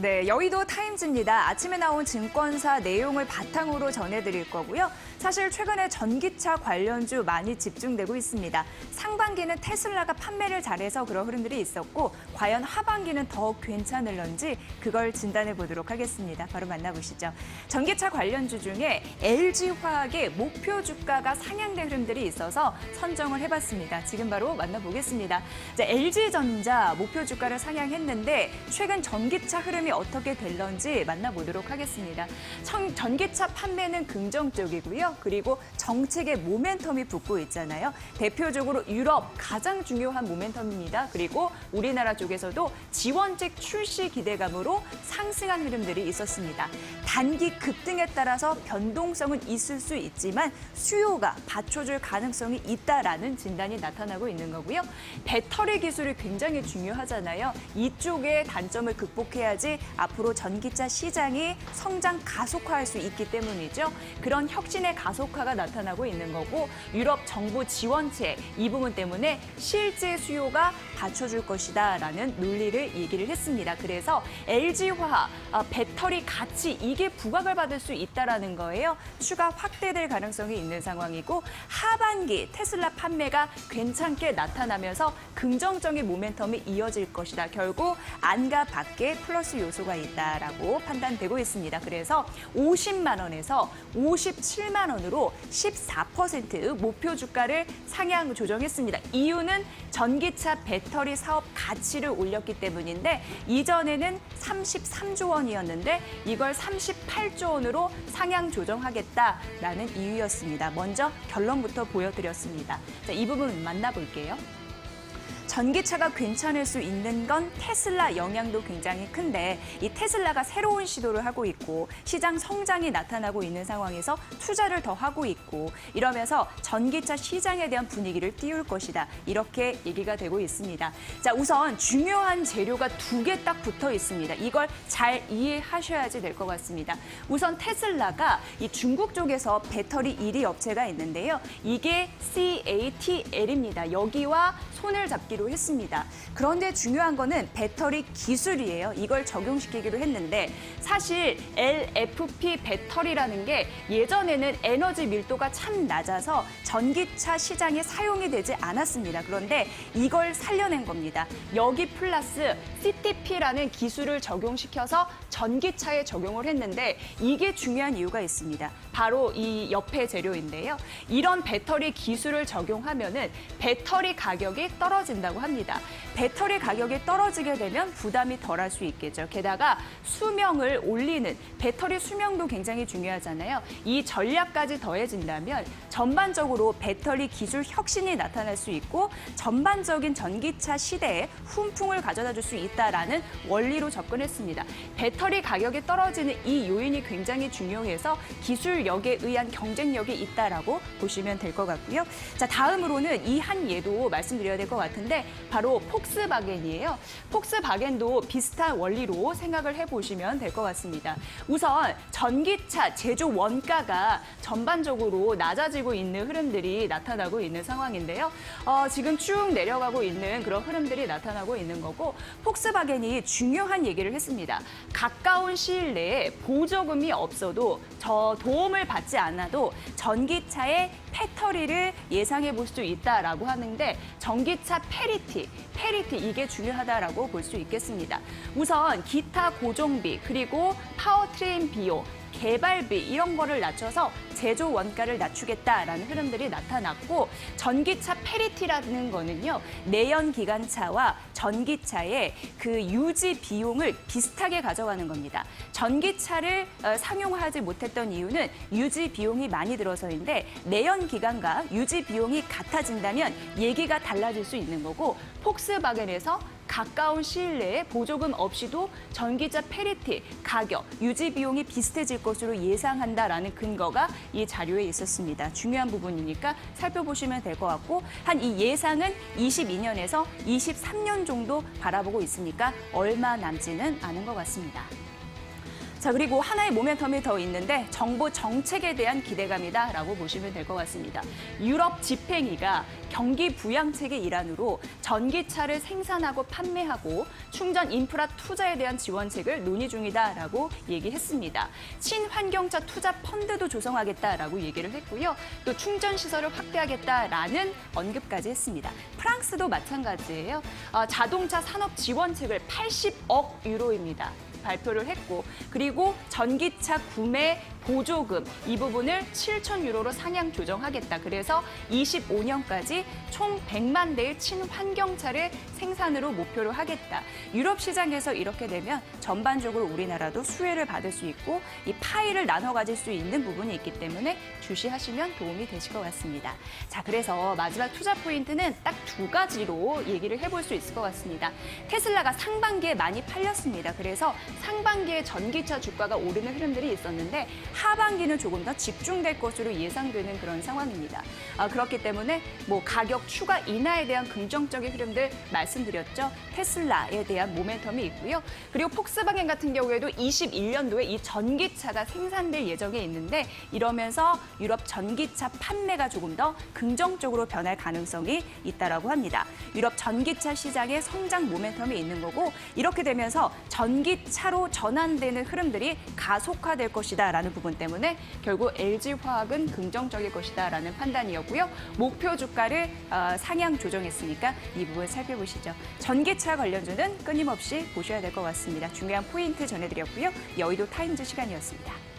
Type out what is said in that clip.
네, 여의도 타임즈입니다. 아침에 나온 증권사 내용을 바탕으로 전해드릴 거고요. 사실 최근에 전기차 관련주 많이 집중되고 있습니다. 상반기는 테슬라가 판매를 잘해서 그런 흐름들이 있었고 과연 하반기는 더 괜찮을런지 그걸 진단해 보도록 하겠습니다. 바로 만나보시죠. 전기차 관련주 중에 LG화학의 목표 주가가 상향된 흐름들이 있어서 선정을 해봤습니다. 지금 바로 만나보겠습니다. 자, LG전자 목표 주가를 상향했는데 최근 전기차 흐름이 어떻게 될런지 만나보도록 하겠습니다. 청- 전기차 판매는 긍정적이고요. 그리고 정책의 모멘텀이 붙고 있잖아요. 대표적으로 유럽 가장 중요한 모멘텀입니다. 그리고 우리나라 쪽에서도 지원책 출시 기대감으로 상승한 흐름들이 있었습니다. 단기 급등에 따라서 변동성은 있을 수 있지만 수요가 받쳐줄 가능성이 있다라는 진단이 나타나고 있는 거고요. 배터리 기술이 굉장히 중요하잖아요. 이쪽의 단점을 극복해야지 앞으로 전기차 시장이 성장 가속화할 수 있기 때문이죠. 그런 혁신의 가속화가 나타나고 있는 거고 유럽 정부 지원책 이 부분 때문에 실제 수요가 받쳐줄 것이다라는 논리를 얘기를 했습니다. 그래서 LG화학 아, 배터리 가치 이게 부각을 받을 수 있다라는 거예요. 추가 확대될 가능성이 있는 상황이고 하반기 테슬라 판매가 괜찮게 나타나면서 긍정적인 모멘텀이 이어질 것이다. 결국 안과 밖에 플러스 요소가 있다라고 판단되고 있습니다. 그래서 50만 원에서 57만 원으로 14% 목표 주가를 상향 조정했습니다. 이유는 전기차 배터리 사업 가치를 올렸기 때문인데 이전에는 33조 원이었는데 이걸 38조 원으로 상향 조정하겠다라는 이유였습니다. 먼저 결론부터 보여드렸습니다. 자, 이 부분 만나볼게요. 전기차가 괜찮을 수 있는 건 테슬라 영향도 굉장히 큰데 이 테슬라가 새로운 시도를 하고 있고 시장 성장이 나타나고 있는 상황에서 투자를 더 하고 있고 이러면서 전기차 시장에 대한 분위기를 띄울 것이다. 이렇게 얘기가 되고 있습니다. 자, 우선 중요한 재료가 두 개 딱 붙어 있습니다. 이걸 잘 이해하셔야지 될 것 같습니다. 우선 테슬라가 이 중국 쪽에서 배터리 1위 업체가 있는데요. 이게 CATL입니다. 여기와 손을 잡기 로 했습니다. 그런데 중요한 거는 배터리 기술이에요. 이걸 적용시키기로 했는데 사실 LFP 배터리라는 게 예전에는 에너지 밀도가 참 낮아서 전기차 시장에 사용이 되지 않았습니다. 그런데 이걸 살려낸 겁니다. 여기 플러스 CTP라는 기술을 적용시켜서 전기차에 적용을 했는데 이게 중요한 이유가 있습니다. 바로 이 옆에 재료인데요. 이런 배터리 기술을 적용하면은 배터리 가격이 떨어진다 고 합니다. 배터리 가격이 떨어지게 되면 부담이 덜할 수 있겠죠. 게다가 수명을 올리는 배터리 수명도 굉장히 중요하잖아요. 이 전략까지 더해진다면 전반적으로 배터리 기술 혁신이 나타날 수 있고 전반적인 전기차 시대에 훈풍을 가져다 줄 수 있다라는 원리로 접근했습니다. 배터리 가격이 떨어지는 이 요인이 굉장히 중요해서 기술력에 의한 경쟁력이 있다라고 보시면 될 것 같고요. 자, 다음으로는 이 한 예도 말씀드려야 될 것 같은데 바로 폭스바겐이에요. 폭스바겐도 비슷한 원리로 생각을 해보시면 될 것 같습니다. 우선 전기차 제조 원가가 전반적으로 낮아지고 있는 흐름들이 나타나고 있는 상황인데요. 어, 지금 쭉 내려가고 있는 그런 흐름들이 나타나고 있는 거고 폭스바겐이 중요한 얘기를 했습니다. 가까운 시일 내에 보조금이 없어도 저 도움을 받지 않아도 전기차의 배터리를 예상해 볼 수 있다라고 하는데 전기차 페리티, 페리티 이게 중요하다라고 볼 수 있겠습니다. 우선 기타 고정비 그리고 파워트레인 비용 개발비 이런 거를 낮춰서 제조 원가를 낮추겠다라는 흐름들이 나타났고 전기차 페리티라는 거는요 내연 기관차와 전기차의 그 유지 비용을 비슷하게 가져가는 겁니다. 전기차를 어, 상용하지 못했던 이유는 유지 비용이 많이 들어서인데 내연 기관과 유지 비용이 같아진다면 얘기가 달라질 수 있는 거고 폭스바겐에서 가까운 시일 내에 보조금 없이도 전기차 페리티 가격, 유지 비용이 비슷해질 것으로 예상한다라는 근거가 이 자료에 있었습니다. 중요한 부분이니까 살펴보시면 될 것 같고 한 이 예상은 22년에서 23년 정도 바라보고 있으니까 얼마 남지는 않은 것 같습니다. 자, 그리고 하나의 모멘텀이 더 있는데 정부 정책에 대한 기대감이다라고 보시면 될 것 같습니다. 유럽 집행위가 경기 부양책의 일환으로 전기차를 생산하고 판매하고 충전 인프라 투자에 대한 지원책을 논의 중이다라고 얘기했습니다. 친환경차 투자 펀드도 조성하겠다라고 얘기를 했고요. 또 충전 시설을 확대하겠다라는 언급까지 했습니다. 프랑스도 마찬가지예요. 어, 자동차 산업 지원책을 80억 유로입니다. 발표를 했고 그리고 전기차 구매 보조금 이 부분을 7천 유로로 상향 조정하겠다. 그래서 25년까지 총 100만 대의 친환경차를 생산으로 목표로 하겠다. 유럽 시장에서 이렇게 되면 전반적으로 우리나라도 수혜를 받을 수 있고 이 파이를 나눠 가질 수 있는 부분이 있기 때문에 주시하시면 도움이 되실 것 같습니다. 자, 그래서 마지막 투자 포인트는 딱 두 가지로 얘기를 해볼 수 있을 것 같습니다. 테슬라가 상반기에 많이 팔렸습니다. 그래서 상반기에 전기차 주가가 오르는 흐름들이 있었는데 하반기는 조금 더 집중될 것으로 예상되는 그런 상황입니다. 아, 그렇기 때문에 뭐 가격 추가 인하에 대한 긍정적인 흐름들 말씀드렸죠. 테슬라에 대한 모멘텀이 있고요. 그리고 폭스바겐 같은 경우에도 21년도에 이 전기차가 생산될 예정에 있는데 이러면서 유럽 전기차 판매가 조금 더 긍정적으로 변할 가능성이 있다라고 합니다. 유럽 전기차 시장의 성장 모멘텀이 있는 거고 이렇게 되면서 전기차로 전환되는 흐름들이 가속화될 것이다라는 때문에 결국 LG화학은 긍정적일 것이다라는 판단이었고요. 목표 주가를 어, 상향 조정했으니까 이 부분 살펴보시죠. 전기차 관련주는 끊임없이 보셔야 될 것 같습니다. 중요한 포인트 전해드렸고요. 여의도 타임즈 시간이었습니다.